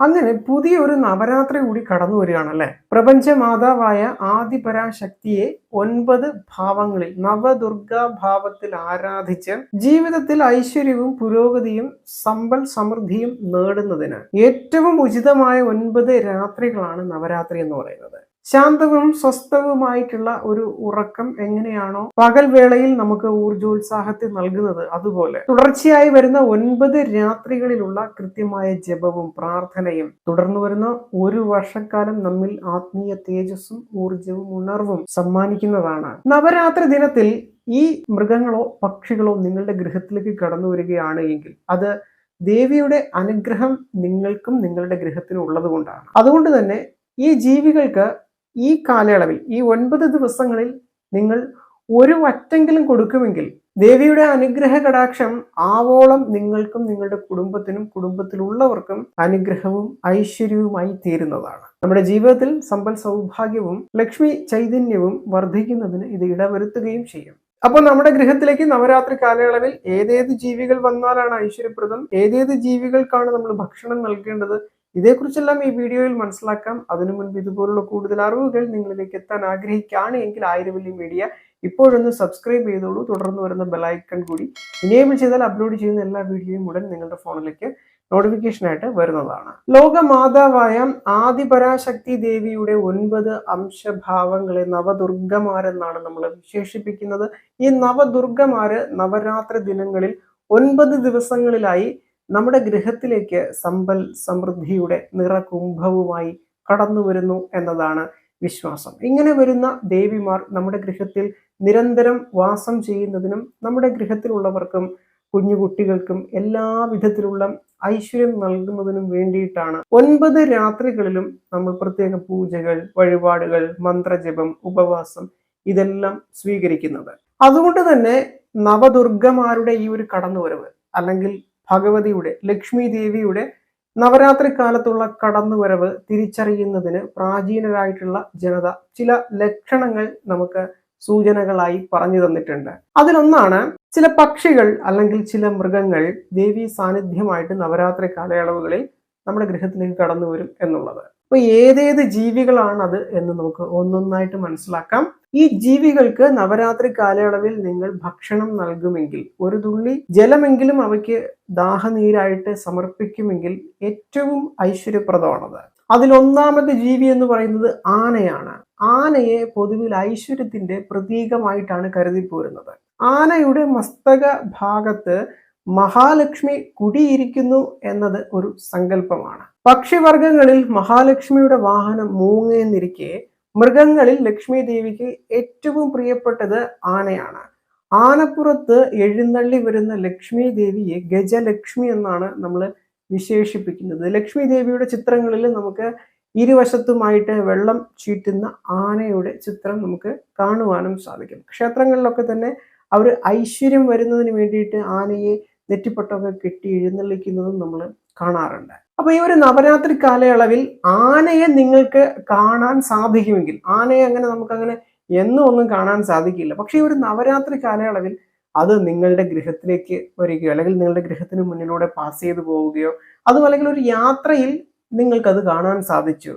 അങ്ങനെ പുതിയൊരു നവരാത്രി കൂടി കടന്നു വരികയാണല്ലേ? പ്രപഞ്ചമാതാവായ ആദിപരാശക്തിയെ ഒൻപത് ഭാവങ്ങളിൽ നവദുർഗാ ഭാവത്തിൽ ആരാധിച്ച് ജീവിതത്തിൽ ഐശ്വര്യവും പുരോഗതിയും സമ്പൽ സമൃദ്ധിയും നേടുന്നതിന് ഏറ്റവും ഉചിതമായ ഒൻപത് രാത്രികളാണ് നവരാത്രി എന്ന് പറയുന്നത്. ശാന്തവും സ്വസ്ഥവുമായിട്ടുള്ള ഒരു ഉറക്കം എങ്ങനെയാണോ പകൽ വേളയിൽ നമുക്ക് ഊർജോത്സാഹത്തെ നൽകുന്നത് അതുപോലെ തുടർച്ചയായി വരുന്ന ഒൻപത് രാത്രികളിലുള്ള കൃത്യമായ ജപവും പ്രാർത്ഥനയും തുടർന്നു വരുന്ന ഒരു വർഷക്കാലം നമ്മിൽ ആത്മീയ തേജസ്സും ഊർജവും ഉണർവും സമ്മാനിക്കുന്നതാണ്. നവരാത്രി ദിനത്തിൽ ഈ മൃഗങ്ങളോ പക്ഷികളോ നിങ്ങളുടെ ഗൃഹത്തിലേക്ക് കടന്നു വരികയാണ് എങ്കിൽ അത് ദേവിയുടെ അനുഗ്രഹം നിങ്ങൾക്കും നിങ്ങളുടെ ഗൃഹത്തിനും ഉള്ളത് കൊണ്ടാണ് അതുകൊണ്ട് തന്നെ ഈ ജീവികൾക്ക് ഈ കാലയളവിൽ ഈ ഒൻപത് ദിവസങ്ങളിൽ നിങ്ങൾ ഒരു വറ്റെങ്കിലും കൊടുക്കുമെങ്കിൽ ദേവിയുടെ അനുഗ്രഹ കടാക്ഷം ആവോളം നിങ്ങൾക്കും നിങ്ങളുടെ കുടുംബത്തിനും കുടുംബത്തിലുള്ളവർക്കും അനുഗ്രഹവും ഐശ്വര്യവുമായി തീരുന്നതാണ്. നമ്മുടെ ജീവിതത്തിൽ സമ്പൽ സൗഭാഗ്യവും ലക്ഷ്മി ചൈതന്യവും വർദ്ധിക്കുന്നതിന് ഇത് ഇടവരുത്തുകയും ചെയ്യും. അപ്പോൾ നമ്മുടെ ഗൃഹത്തിലേക്ക് നവരാത്രി കാലയളവിൽ ഏതേത് ജീവികൾ വന്നാലാണ് ഐശ്വര്യപ്രദം? ഏതേത് ജീവികൾക്കാണ് നമ്മൾ ഭക്ഷണം നൽകേണ്ടത്? ഇതേക്കുറിച്ചെല്ലാം ഈ വീഡിയോയിൽ മനസ്സിലാക്കാം. അതിനു മുൻപ് ഇതുപോലുള്ള കൂടുതൽ അറിവുകൾ നിങ്ങളിലേക്ക് എത്താൻ ആഗ്രഹിക്കുകയാണ് എങ്കിൽ ആയിരവല്ലി മീഡിയ ഇപ്പോഴൊന്ന് സബ്സ്ക്രൈബ് ചെയ്തോളൂ. തുടർന്ന് വരുന്ന ബെലൈക്കൺ കൂടി ഇനേബിൾ ചെയ്താൽ അപ്ലോഡ് ചെയ്യുന്ന എല്ലാ വീഡിയോയും ഉടൻ നിങ്ങളുടെ ഫോണിലേക്ക് നോട്ടിഫിക്കേഷനായിട്ട് വരുന്നതാണ്. ലോകമാതാവായ ആദിപരാശക്തി ദേവിയുടെ ഒൻപത് അംശഭാവങ്ങളെ നവദുർഗമാരെന്നാണ് നമ്മൾ വിശേഷിപ്പിക്കുന്നത്. ഈ നവദുർഗമാര് നവരാത്രി ദിനങ്ങളിൽ ഒൻപത് ദിവസങ്ങളിലായി നമ്മുടെ ഗൃഹത്തിലേക്ക് സമ്പൽ സമൃദ്ധിയുടെ നിറകുംഭവുമായി കടന്നു വരുന്നു എന്നതാണ് വിശ്വാസം. ഇങ്ങനെ വരുന്ന ദേവിമാർ നമ്മുടെ ഗൃഹത്തിൽ നിരന്തരം വാസം ചെയ്യുന്നതിനും നമ്മുടെ ഗൃഹത്തിലുള്ളവർക്കും കുഞ്ഞുകുട്ടികൾക്കും എല്ലാ വിധത്തിലുള്ള ഐശ്വര്യം നൽകുന്നതിനും വേണ്ടിയിട്ടാണ് ഒൻപത് രാത്രികളിലും നമ്മൾ പ്രത്യേക പൂജകൾ വഴിപാടുകൾ മന്ത്രജപം ഉപവാസം ഇതെല്ലാം സ്വീകരിക്കുന്നത്. അതുകൊണ്ട് തന്നെ നവദുർഗമാരുടെ ഈ ഒരു കടന്നുവരവ് അല്ലെങ്കിൽ ഭഗവതിയുടെ ലക്ഷ്മി ദേവിയുടെ നവരാത്രി കാലത്തുള്ള കടന്നുവരവ് തിരിച്ചറിയുന്നതിന് പ്രാചീനരായിട്ടുള്ള ജനത ചില ലക്ഷണങ്ങൾ നമുക്ക് സൂചനകളായി പറഞ്ഞു തന്നിട്ടുണ്ട്. അതിലൊന്നാണ് ചില പക്ഷികൾ അല്ലെങ്കിൽ ചില മൃഗങ്ങൾ ദേവി സാന്നിധ്യമായിട്ട് നവരാത്രി കാലയളവുകളിൽ നമ്മുടെ ഗൃഹത്തിലേക്ക് കടന്നു വരും എന്നുള്ളത്. അപ്പൊ ഏതേത് ജീവികളാണത് എന്ന് നമുക്ക് ഒന്നൊന്നായിട്ട് മനസ്സിലാക്കാം. ഈ ജീവികൾക്ക് നവരാത്രി കാലയളവിൽ നിങ്ങൾ ഭക്ഷണം നൽകുമെങ്കിൽ ഒരു തുള്ളി ജലമെങ്കിലും അവയ്ക്ക് ദാഹനീരായിട്ട് സമർപ്പിക്കുമെങ്കിൽ ഏറ്റവും ഐശ്വര്യപ്രദമാണത്. അതിലൊന്നാമത്തെ ജീവി എന്ന് പറയുന്നത് ആനയാണ്. ആനയെ പൊതുവിൽ ഐശ്വര്യത്തിന്റെ പ്രതീകമായിട്ടാണ് കരുതി പോരുന്നത് ആനയുടെ മസ്തക ഭാഗത്ത് മഹാലക്ഷ്മി കുടിയിരിക്കുന്നു എന്നത് ഒരു സങ്കല്പമാണ്. പക്ഷിവർഗങ്ങളിൽ മഹാലക്ഷ്മിയുടെ വാഹനം മൂങ്ങയെന്നിരിക്കെ മൃഗങ്ങളിൽ ലക്ഷ്മി ദേവിക്ക് ഏറ്റവും പ്രിയപ്പെട്ടത് ആനയാണ്. ആനപ്പുറത്ത് എഴുന്നള്ളി വരുന്ന ലക്ഷ്മി ദേവിയെ ഗജലക്ഷ്മി എന്നാണ് നമ്മൾ വിശേഷിപ്പിക്കുന്നത്. ലക്ഷ്മി ദേവിയുടെ ചിത്രങ്ങളിൽ നമുക്ക് ഇരുവശത്തുമായിട്ട് വെള്ളം ചീറ്റുന്ന ആനയുടെ ചിത്രം നമുക്ക് കാണുവാനും സാധിക്കും. ക്ഷേത്രങ്ങളിലൊക്കെ തന്നെ അവർ ഐശ്വര്യം വരുന്നതിന് വേണ്ടിയിട്ട് ആനയെ നെറ്റിപ്പട്ടമൊക്കെ കെട്ടി എഴുന്നള്ളിക്കുന്നതും നമ്മൾ കാണാറുണ്ട്. അപ്പൊ ഈ ഒരു നവരാത്രി കാലയളവിൽ ആനയെ നിങ്ങൾക്ക് കാണാൻ സാധിക്കുമെങ്കിൽ ആനയെ അങ്ങനെ നമുക്ക് അങ്ങനെ എന്നും ഒന്നും കാണാൻ സാധിക്കില്ല. പക്ഷേ ഈ ഒരു നവരാത്രി കാലയളവിൽ അത് നിങ്ങളുടെ ഗൃഹത്തിലേക്ക് വരികയോ അല്ലെങ്കിൽ നിങ്ങളുടെ ഗൃഹത്തിന് മുന്നിലൂടെ പാസ് ചെയ്തു പോവുകയോ അതും അല്ലെങ്കിൽ ഒരു യാത്രയിൽ നിങ്ങൾക്കത് കാണാൻ സാധിച്ചു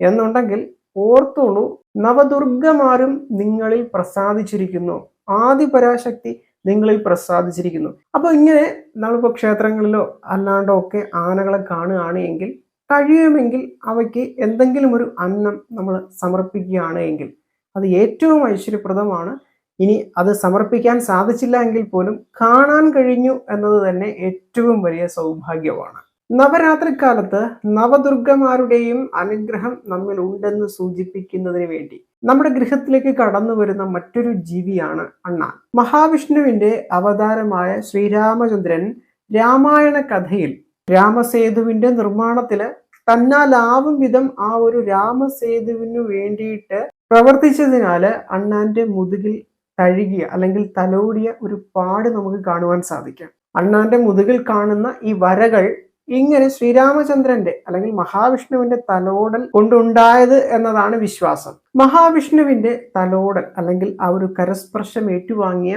എന്നുണ്ടെങ്കിൽ ഓർത്തോളൂ നവദുർഗമാരും നിങ്ങളിൽ പ്രസാദിച്ചിരിക്കുന്നു. ആദിപരാശക്തി നിങ്ങളിൽ പ്രസാദിച്ചിരിക്കുന്നു. അപ്പോൾ ഇങ്ങനെ നമ്മളിപ്പോൾ ക്ഷേത്രങ്ങളിലോ അല്ലാണ്ടോ ഒക്കെ ആനകളെ കാണുകയാണ് എങ്കിൽ കഴിയുമെങ്കിൽ അവയ്ക്ക് എന്തെങ്കിലും ഒരു അന്നം നമ്മൾ സമർപ്പിക്കുകയാണ് എങ്കിൽ അത് ഏറ്റവും ഐശ്വര്യപ്രദമാണ്. ഇനി അത് സമർപ്പിക്കാൻ സാധിച്ചില്ല എങ്കിൽ പോലും കാണാൻ കഴിഞ്ഞു എന്നത് തന്നെ ഏറ്റവും വലിയ സൗഭാഗ്യമാണ്. നവരാത്രി കാലത്ത് നവദുർഗമാരുടെയും അനുഗ്രഹം നമ്മിൽ ഉണ്ടെന്ന് സൂചിപ്പിക്കുന്നതിന് വേണ്ടി നമ്മുടെ ഗൃഹത്തിലേക്ക് കടന്നു വരുന്ന മറ്റൊരു ജീവിയാണ് അണ്ണാൻ. മഹാവിഷ്ണുവിന്റെ അവതാരമായ ശ്രീരാമചന്ദ്രൻ രാമായണ കഥയിൽ രാമസേതുവിന്റെ നിർമ്മാണത്തിൽ തന്നാലാവും വിധം ആ ഒരു രാമസേതുവിനു വേണ്ടിയിട്ട് പ്രവർത്തിച്ചതിനാല് അണ്ണാന്റെ മുതുകിൽ തഴുകിയ അല്ലെങ്കിൽ തലോടിയ ഒരു പാട് നമുക്ക് കാണുവാൻ സാധിക്കാം. അണ്ണാന്റെ മുതുകിൽ കാണുന്ന ഈ വരകൾ ഇങ്ങനെ ശ്രീരാമചന്ദ്രന്റെ അല്ലെങ്കിൽ മഹാവിഷ്ണുവിന്റെ തലോടൽ കൊണ്ടുണ്ടായത് എന്നതാണ് വിശ്വാസം. മഹാവിഷ്ണുവിന്റെ തലോടൽ അല്ലെങ്കിൽ ആ ഒരു കരസ്പർശം ഏറ്റുവാങ്ങിയ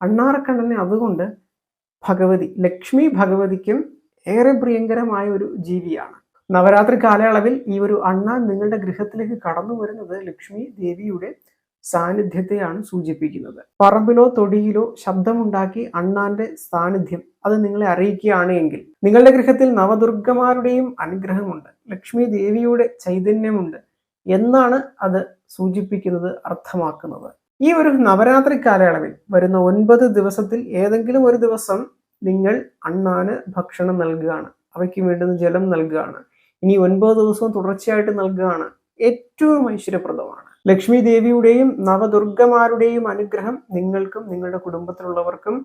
അണ്ണാറക്കണ്ണനെ അതുകൊണ്ട് ഭഗവതി ലക്ഷ്മി ഭഗവതിക്കും ഏറെ പ്രിയങ്കരമായ ഒരു ജീവിയാണ്. നവരാത്രി കാലയളവിൽ ഈ ഒരു അണ്ണ നിങ്ങളുടെ ഗൃഹത്തിലേക്ക് കടന്നു വരുന്നത് ലക്ഷ്മി ദേവിയുടെ സാന്നിധ്യത്തെയാണ് സൂചിപ്പിക്കുന്നത്. പറമ്പിലോ തൊടിയിലോ ശബ്ദമുണ്ടാക്കി അണ്ണാന്റെ സാന്നിധ്യം അത് നിങ്ങളെ അറിയിക്കുകയാണ് എങ്കിൽ. നിങ്ങളുടെ ഗൃഹത്തിൽ നവദുർഗമാരുടെയും അനുഗ്രഹമുണ്ട്. ലക്ഷ്മി ദേവിയുടെ ചൈതന്യമുണ്ട് എന്നാണ് അത് സൂചിപ്പിക്കുന്നത് അർത്ഥമാക്കുന്നത്. ഈ ഒരു നവരാത്രി കാലയളവിൽ വരുന്ന ഒൻപത് ദിവസത്തിൽ ഏതെങ്കിലും ഒരു ദിവസം നിങ്ങൾ അണ്ണാന് ഭക്ഷണം നൽകുകയാണ്. അവയ്ക്ക് വേണ്ടുന്ന ജലം നൽകുകയാണ്. ഇനി ഒൻപത് ദിവസവും തുടർച്ചയായിട്ട് നൽകുകയാണ്. ഏറ്റവും ഐശ്വര്യപ്രദമാണ്. ലക്ഷ്മി ദേവിയുടെയും നവദുർഗമാരുടെയും അനുഗ്രഹം നിങ്ങൾക്കും നിങ്ങളുടെ കുടുംബത്തിലുള്ളവർക്കും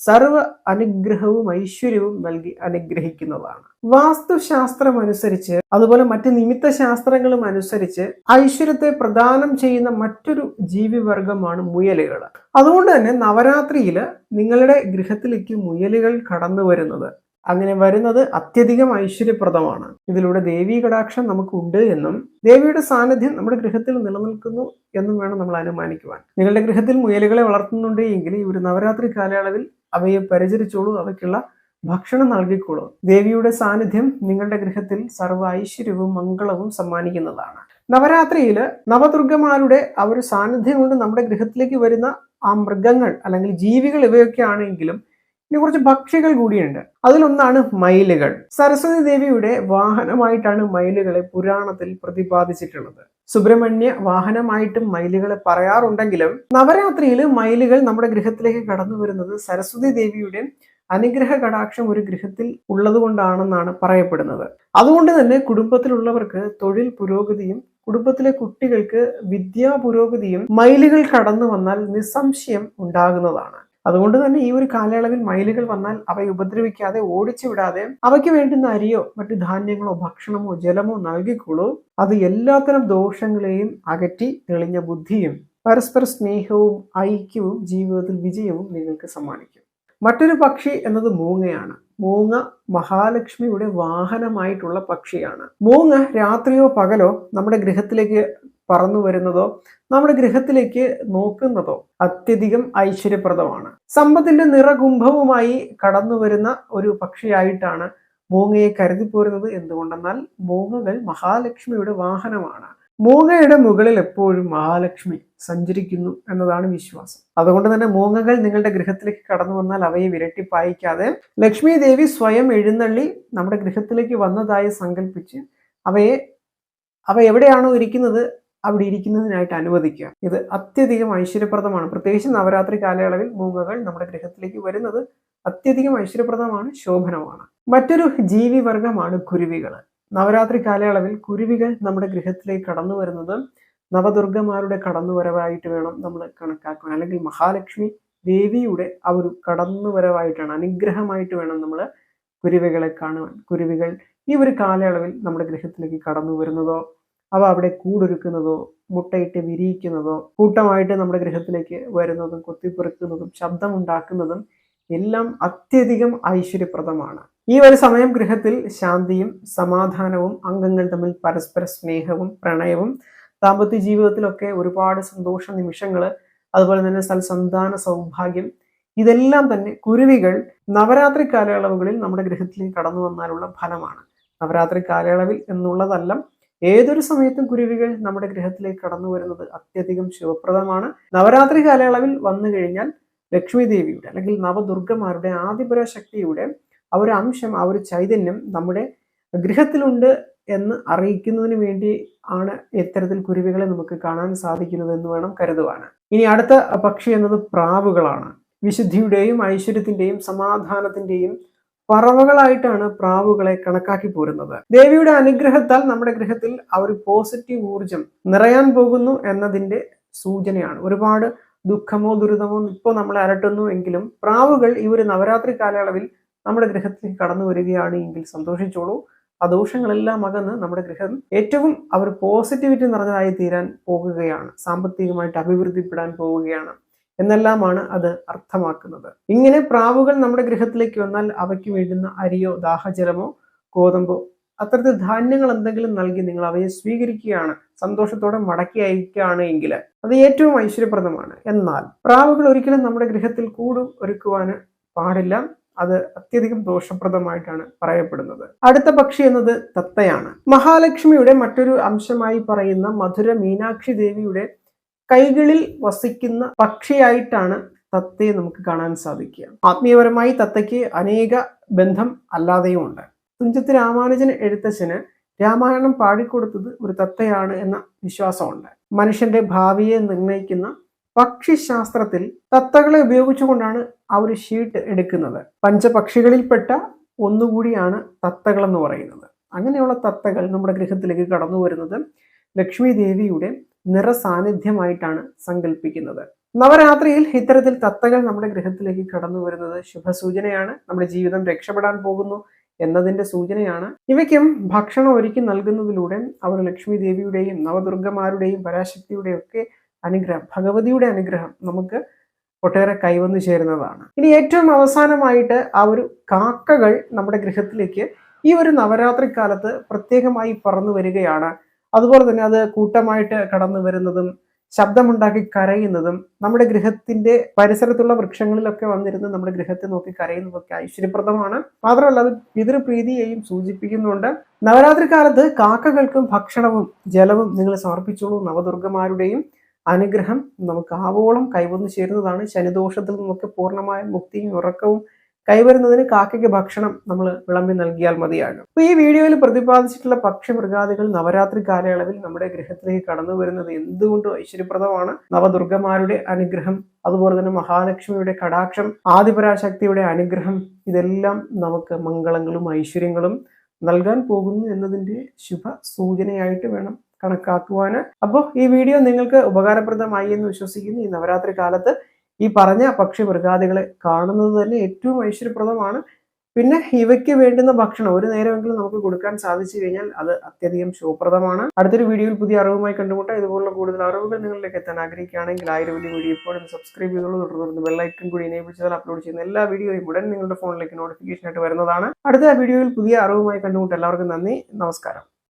സർവ അനുഗ്രഹവും ഐശ്വര്യവും നൽകി അനുഗ്രഹിക്കുന്നതാണ്. വാസ്തുശാസ്ത്രം അനുസരിച്ച് അതുപോലെ മറ്റ് നിമിത്ത ശാസ്ത്രങ്ങളും അനുസരിച്ച് ഐശ്വര്യത്തെ പ്രദാനം ചെയ്യുന്ന മറ്റൊരു ജീവിവർഗമാണ് മുയലുകൾ. അതുകൊണ്ട് തന്നെ നവരാത്രിയിൽ നിങ്ങളുടെ ഗൃഹത്തിലേക്ക് മുയലുകൾ കടന്നു വരുന്നത് അങ്ങനെ വരുന്നത് അത്യധികം ഐശ്വര്യപ്രദമാണ്. ഇതിലൂടെ ദേവീ കടാക്ഷം നമുക്കുണ്ട് എന്നും ദേവിയുടെ സാന്നിധ്യം നമ്മുടെ ഗൃഹത്തിൽ നിലനിൽക്കുന്നു എന്നും വേണം നമ്മൾ അനുമാനിക്കുവാൻ. നിങ്ങളുടെ ഗൃഹത്തിൽ മുയലുകളെ വളർത്തുന്നുണ്ട് എങ്കിൽ ഈ ഒരു നവരാത്രി കാലയളവിൽ അവയെ പരിചരിച്ചോളൂ അവയ്ക്കുള്ള ഭക്ഷണം നൽകിക്കോളൂ. ദേവിയുടെ സാന്നിധ്യം നിങ്ങളുടെ ഗൃഹത്തിൽ സർവ ഐശ്വര്യവും മംഗളവും സമ്മാനിക്കുന്നതാണ്. നവരാത്രിയിൽ നവദുർഗമാരുടെ ആ ഒരു സാന്നിധ്യം കൊണ്ട് നമ്മുടെ ഗൃഹത്തിലേക്ക് വരുന്ന ആ മൃഗങ്ങൾ അല്ലെങ്കിൽ ജീവികൾ ഇവയൊക്കെ ആണെങ്കിലും ഇനി കുറച്ച് പക്ഷികൾ കൂടിയുണ്ട്. അതിലൊന്നാണ് മയിലുകൾ. സരസ്വതി ദേവിയുടെ വാഹനമായിട്ടാണ് മയിലുകളെ പുരാണത്തിൽ പ്രതിപാദിച്ചിട്ടുള്ളത്. സുബ്രഹ്മണ്യ വാഹനമായിട്ടും മയിലുകളെ പറയാറുണ്ടെങ്കിലും നവരാത്രിയിൽ മയിലുകൾ നമ്മുടെ ഗൃഹത്തിലേക്ക് കടന്നു വരുന്നത് സരസ്വതി ദേവിയുടെ അനുഗ്രഹ കടാക്ഷം ഒരു ഗൃഹത്തിൽ ഉള്ളതുകൊണ്ടാണെന്നാണ് പറയപ്പെടുന്നത്. അതുകൊണ്ട് തന്നെ കുടുംബത്തിലുള്ളവർക്ക് തൊഴിൽ പുരോഗതിയും കുടുംബത്തിലെ കുട്ടികൾക്ക് വിദ്യാ പുരോഗതിയും മയിലുകൾ കടന്നു വന്നാൽ നിസ്സംശയം ഉണ്ടാകുന്നതാണ്. അതുകൊണ്ട് തന്നെ ഈ ഒരു കാലയളവിൽ മയിലുകൾ വന്നാൽ അവയെ ഉപദ്രവിക്കാതെ ഓടിച്ചു വിടാതെ അവയ്ക്ക് വേണ്ടുന്ന അരിയോ മറ്റു ധാന്യങ്ങളോ ഭക്ഷണമോ ജലമോ നൽകിക്കൊള്ളൂ. അത് എല്ലാത്തരം ദോഷങ്ങളെയും അകറ്റി തെളിഞ്ഞ ബുദ്ധിയും പരസ്പര സ്നേഹവും ഐക്യവും ജീവിതത്തിൽ വിജയവും നിങ്ങൾക്ക് സമ്മാനിക്കും. മറ്റൊരു പക്ഷി എന്നത് മൂങ്ങയാണ്. മൂങ്ങ മഹാലക്ഷ്മിയുടെ വാഹനമായിട്ടുള്ള പക്ഷിയാണ്. മൂങ്ങ രാത്രിയോ പകലോ നമ്മുടെ ഗൃഹത്തിലേക്ക് പറന്നു വരുന്നതോ നമ്മുടെ ഗൃഹത്തിലേക്ക് നോക്കുന്നതോ അത്യധികം ഐശ്വര്യപ്രദമാണ്. സമ്പത്തിന്റെ നിറകുംഭവുമായി കടന്നു വരുന്ന ഒരു പക്ഷിയായിട്ടാണ് മൂങ്ങയെ കരുതിപ്പോരുന്നത് എന്തുകൊണ്ടെന്നാൽ മൂങ്ങകൾ മഹാലക്ഷ്മിയുടെ വാഹനമാണ്. മൂങ്ങയുടെ മുകളിൽ എപ്പോഴും മഹാലക്ഷ്മി സഞ്ചരിക്കുന്നു എന്നതാണ് വിശ്വാസം. അതുകൊണ്ട് തന്നെ മൂങ്ങകൾ നിങ്ങളുടെ ഗൃഹത്തിലേക്ക് കടന്നു വന്നാൽ അവയെ വിരട്ടിപ്പായിക്കാതെ ലക്ഷ്മി ദേവി സ്വയം എഴുന്നള്ളി നമ്മുടെ ഗൃഹത്തിലേക്ക് വന്നതായി സങ്കല്പിച്ച് അവയെ അവ എവിടെയാണോ ഇരിക്കുന്നത് അവിടെ ഇരിക്കുന്നതിനായിട്ട് അനുവദിക്കുക. ഇത് അത്യധികം ഐശ്വര്യപ്രദമാണ്. പ്രത്യേകിച്ച് നവരാത്രി കാലയളവിൽ മൂങ്ങകൾ നമ്മുടെ ഗ്രഹത്തിലേക്ക് വരുന്നത് അത്യധികം ഐശ്വര്യപ്രദമാണ് ശോഭനമാണ്. മറ്റൊരു ജീവിവർഗമാണ് കുരുവികൾ. നവരാത്രി കാലയളവിൽ കുരുവികൾ നമ്മുടെ ഗൃഹത്തിലേക്ക് കടന്നു വരുന്നത് നവദുർഗമാരുടെ കടന്നുവരവായിട്ട് വേണം നമ്മൾ കണക്കാക്കാൻ. അല്ലെങ്കിൽ മഹാലക്ഷ്മി ദേവിയുടെ ആ ഒരു കടന്നുവരവായിട്ടാണ് അനുഗ്രഹമായിട്ട് വേണം നമ്മൾ കുരുവികളെ കാണുവാൻ. കുരുവികൾ ഈ ഒരു കാലയളവിൽ നമ്മുടെ ഗൃഹത്തിലേക്ക് കടന്നു വരുന്നതോ അവ അവിടെ കൂടൊരുക്കുന്നതോ മുട്ടയിട്ട് വിരിയിക്കുന്നതോ കൂട്ടമായിട്ട് നമ്മുടെ ഗൃഹത്തിലേക്ക് വരുന്നതും കൊത്തിപ്പെറുക്കുന്നതും ശബ്ദമുണ്ടാക്കുന്നതും എല്ലാം അത്യധികം ഐശ്വര്യപ്രദമാണ്. ഈ ഒരു സമയം ഗൃഹത്തിൽ ശാന്തിയും സമാധാനവും അംഗങ്ങൾ തമ്മിൽ പരസ്പര സ്നേഹവും പ്രണയവും ദാമ്പത്യ ജീവിതത്തിലൊക്കെ ഒരുപാട് സന്തോഷ നിമിഷങ്ങൾ അതുപോലെ തന്നെ സൽസന്താന സൗഭാഗ്യം ഇതെല്ലാം തന്നെ കുരുവികൾ നവരാത്രി കാലയളവുകളിൽ നമ്മുടെ ഗൃഹത്തിലേക്ക് കടന്നു വന്നാലുള്ള ഫലമാണ്. നവരാത്രി കാലയളവിൽ എന്നുള്ളതല്ല ഏതൊരു സമയത്തും കുരുവികൾ നമ്മുടെ ഗ്രഹത്തിലേക്ക് കടന്നു വരുന്നത് അത്യധികം ശുഭപ്രദമാണ്. നവരാത്രി കാലയളവിൽ വന്നു കഴിഞ്ഞാൽ ലക്ഷ്മി ദേവിയുടെ അല്ലെങ്കിൽ നവദുർഗമാരുടെ ആദിപുര ശക്തിയുടെ ആ ഒരു അംശം ആ ഒരു ചൈതന്യം നമ്മുടെ ഗൃഹത്തിലുണ്ട് എന്ന് അറിയിക്കുന്നതിന് വേണ്ടി ആണ് ഇത്തരത്തിൽ കുരുവികളെ നമുക്ക് കാണാൻ സാധിക്കുന്നത് എന്ന് വേണം കരുതുവാൻ. ഇനി അടുത്ത പക്ഷി എന്നത് പ്രാവുകളാണ്. വിശുദ്ധിയുടെയും ഐശ്വര്യത്തിന്റെയും സമാധാനത്തിന്റെയും പറവകളായിട്ടാണ് പ്രാവുകളെ കണക്കാക്കി പോരുന്നത്. ദേവിയുടെ അനുഗ്രഹത്താൽ നമ്മുടെ ഗൃഹത്തിൽ ആ ഒരു പോസിറ്റീവ് ഊർജം നിറയാൻ പോകുന്നു എന്നതിന്റെ സൂചനയാണ്. ഒരുപാട് ദുഃഖമോ ദുരിതമോ ഇപ്പോൾ നമ്മളെ അലട്ടുന്നു എങ്കിലും പ്രാവുകൾ ഈ ഒരു നവരാത്രി കാലയളവിൽ നമ്മുടെ ഗൃഹത്തിലേക്ക് കടന്നു വരികയാണ് എങ്കിൽ സന്തോഷിച്ചോളൂ. ആ ദോഷങ്ങളെല്ലാം അകന്ന് നമ്മുടെ ഗൃഹം ഏറ്റവും അവർ പോസിറ്റിവിറ്റി നിറഞ്ഞതായി തീരാൻ പോകുകയാണ്. സാമ്പത്തികമായിട്ട് അഭിവൃദ്ധിപ്പെടാൻ പോവുകയാണ് എന്നെല്ലാമാണ് അത് അർത്ഥമാക്കുന്നത്. ഇങ്ങനെ പ്രാവുകൾ നമ്മുടെ ഗൃഹത്തിലേക്ക് വന്നാൽ അവയ്ക്ക് വേണ്ടുന്ന അരിയോ ദാഹജലമോ ഗോതമ്പോ അത്തരത്തിൽ ധാന്യങ്ങൾ എന്തെങ്കിലും നൽകി നിങ്ങൾ അവയെ സ്വീകരിക്കുകയാണ് സന്തോഷത്തോടെ മടക്കി അയക്കുകയാണ് എങ്കിൽ അത് ഏറ്റവും ഐശ്വര്യപ്രദമാണ്. എന്നാൽ പ്രാവുകൾ ഒരിക്കലും നമ്മുടെ ഗൃഹത്തിൽ കൂടും ഒരുക്കുവാൻ പാടില്ല. അത് അത്യധികം ദോഷപ്രദമായിട്ടാണ് പറയപ്പെടുന്നത്. അടുത്ത പക്ഷി എന്നത് തത്തയാണ്. മഹാലക്ഷ്മിയുടെ മറ്റൊരു അംശമായി പറയുന്ന മധുര മീനാക്ഷി ദേവിയുടെ കൈകളിൽ വസിക്കുന്ന പക്ഷിയായിട്ടാണ് തത്തയെ നമുക്ക് കാണാൻ സാധിക്കുക. ആത്മീയപരമായി തത്തയ്ക്ക് അനേക ബന്ധം അല്ലാതെയും ഉണ്ട്. തുഞ്ചത്ത് രാമാനുജൻ എഴുത്തച്ഛന് രാമായണം പാടിക്കൊടുത്തത് ഒരു തത്തയാണ് എന്ന വിശ്വാസമുണ്ട്. മനുഷ്യന്റെ ഭാവിയെ നിർണയിക്കുന്ന പക്ഷിശാസ്ത്രത്തിൽ തത്തകളെ ഉപയോഗിച്ചുകൊണ്ടാണ് ആ ഒരു ഷീട്ട് എടുക്കുന്നത്. പഞ്ചപക്ഷികളിൽപ്പെട്ട ഒന്നുകൂടിയാണ് തത്തകൾ എന്ന് പറയുന്നത്. അങ്ങനെയുള്ള തത്തകൾ നമ്മുടെ ഗൃഹത്തിലേക്ക് കടന്നു വരുന്നത് ലക്ഷ്മി ദേവിയുടെ നിറസാന്നിധ്യമായിട്ടാണ് സങ്കല്പിക്കുന്നത് നവരാത്രിയിൽ ഇത്തരത്തിൽ തത്തകൾ നമ്മുടെ ഗൃഹത്തിലേക്ക് കടന്നു വരുന്നത് ശുഭസൂചനയാണ്. നമ്മുടെ ജീവിതം രക്ഷപ്പെടാൻ പോകുന്നു എന്നതിന്റെ സൂചനയാണ്. ഇവയ്ക്കും ഭക്ഷണം ഒരുക്കി നൽകുന്നതിലൂടെ അവർ ലക്ഷ്മി ദേവിയുടെയും നവദുർഗമാരുടെയും പരാശക്തിയുടെയും ഒക്കെ അനുഗ്രഹം ഭഗവതിയുടെ അനുഗ്രഹം നമുക്ക് ഒട്ടേറെ കൈവന്നു ചേരുന്നതാണ്. ഇനി ഏറ്റവും അവസാനമായിട്ട് ആ ഒരു കാക്കകൾ നമ്മുടെ ഗൃഹത്തിലേക്ക് ഈ ഒരു നവരാത്രി കാലത്ത് പ്രത്യേകമായി പറന്നു വരികയാണ്. അതുപോലെ തന്നെ അത് കൂട്ടമായിട്ട് കടന്നു വരുന്നതും ശബ്ദമുണ്ടാക്കി കരയുന്നതും നമ്മുടെ ഗൃഹത്തിന്റെ പരിസരത്തുള്ള വൃക്ഷങ്ങളിലൊക്കെ വന്നിരുന്ന് നമ്മുടെ ഗൃഹത്തെ നോക്കി കരയുന്നതൊക്കെ ഐശ്വര്യപ്രദമാണ്. മാത്രമല്ല അത് പിതൃപ്രീതിയെയും സൂചിപ്പിക്കുന്നുണ്ട്. നവരാത്രി കാലത്ത് കാക്കകൾക്കും ഭക്ഷണവും ജലവും നിങ്ങൾ സമർപ്പിച്ചോളൂ. നവദുർഗമാരുടെയും അനുഗ്രഹം നമുക്ക് ആവോളം കൈവന്നു ചേരുന്നതാണ്. ശനിദോഷത്തിൽ നിന്നൊക്കെ പൂർണമായ മുക്തിയും ഉറക്കവും കൈവരുന്നതിന് കാക്കയ്ക്ക് ഭക്ഷണം നമ്മൾ വിളമ്പി നൽകിയാൽ മതിയാകും അപ്പൊ ഈ വീഡിയോയിൽ പ്രതിപാദിച്ചിട്ടുള്ള പക്ഷിമൃഗാദികൾ നവരാത്രി കാലയളവിൽ നമ്മുടെ ഗൃഹത്തിലേക്ക് കടന്നു വരുന്നത് എന്തുകൊണ്ടും ഐശ്വര്യപ്രദമാണ്? നവദുർഗമാരുടെ അനുഗ്രഹം അതുപോലെ തന്നെ മഹാലക്ഷ്മിയുടെ കടാക്ഷം ആദിപരാശക്തിയുടെ അനുഗ്രഹം ഇതെല്ലാം നമുക്ക് മംഗളങ്ങളും ഐശ്വര്യങ്ങളും നൽകാൻ പോകുന്നു എന്നതിന്റെ ശുഭ സൂചനയായിട്ട് വേണം കണക്കാക്കുവാന്. അപ്പോൾ ഈ വീഡിയോ നിങ്ങൾക്ക് ഉപകാരപ്രദമായി എന്ന് വിശ്വസിക്കുന്നു. ഈ നവരാത്രി കാലത്ത് ഈ പറഞ്ഞ പക്ഷി മൃഗാദികളെ കാണുന്നത് തന്നെ ഏറ്റവും ഐശ്വര്യപ്രദമാണ്. പിന്നെ ഇവയ്ക്ക് വേണ്ടുന്ന ഭക്ഷണം ഒരു നേരമെങ്കിലും നമുക്ക് കൊടുക്കാൻ സാധിച്ചു കഴിഞ്ഞാൽ അത് അത്യധികം ശുഭപ്രദമാണ്. അടുത്തൊരു വീഡിയോയിൽ പുതിയ അറിവുമായി കണ്ടുമുട്ടാം. ഇതുപോലുള്ള കൂടുതൽ അറിവുകൾ നിങ്ങളിലേക്ക് എത്താൻ ആഗ്രഹിക്കുകയാണെങ്കിൽ ആയിരം വലിയ വീഡിയോ ഇപ്പോഴും സബ്സ്ക്രൈബ് ചെയ്തോളൂ. തുടർന്ന് ബെല്ലൈക്കൺ കൂടി എനേബിൾ ചെയ്താൽ അപ്ലോഡ് ചെയ്യുന്ന എല്ലാ വീഡിയോയും ഉടൻ നിങ്ങളുടെ ഫോണിലേക്ക് നോട്ടിഫിക്കേഷൻ ആയിട്ട് വരുന്നതാണ്. അടുത്ത വീഡിയോയിൽ പുതിയ അറിവുമായി കണ്ടുമുട്ടാം. എല്ലാവർക്കും നന്ദി. നമസ്കാരം.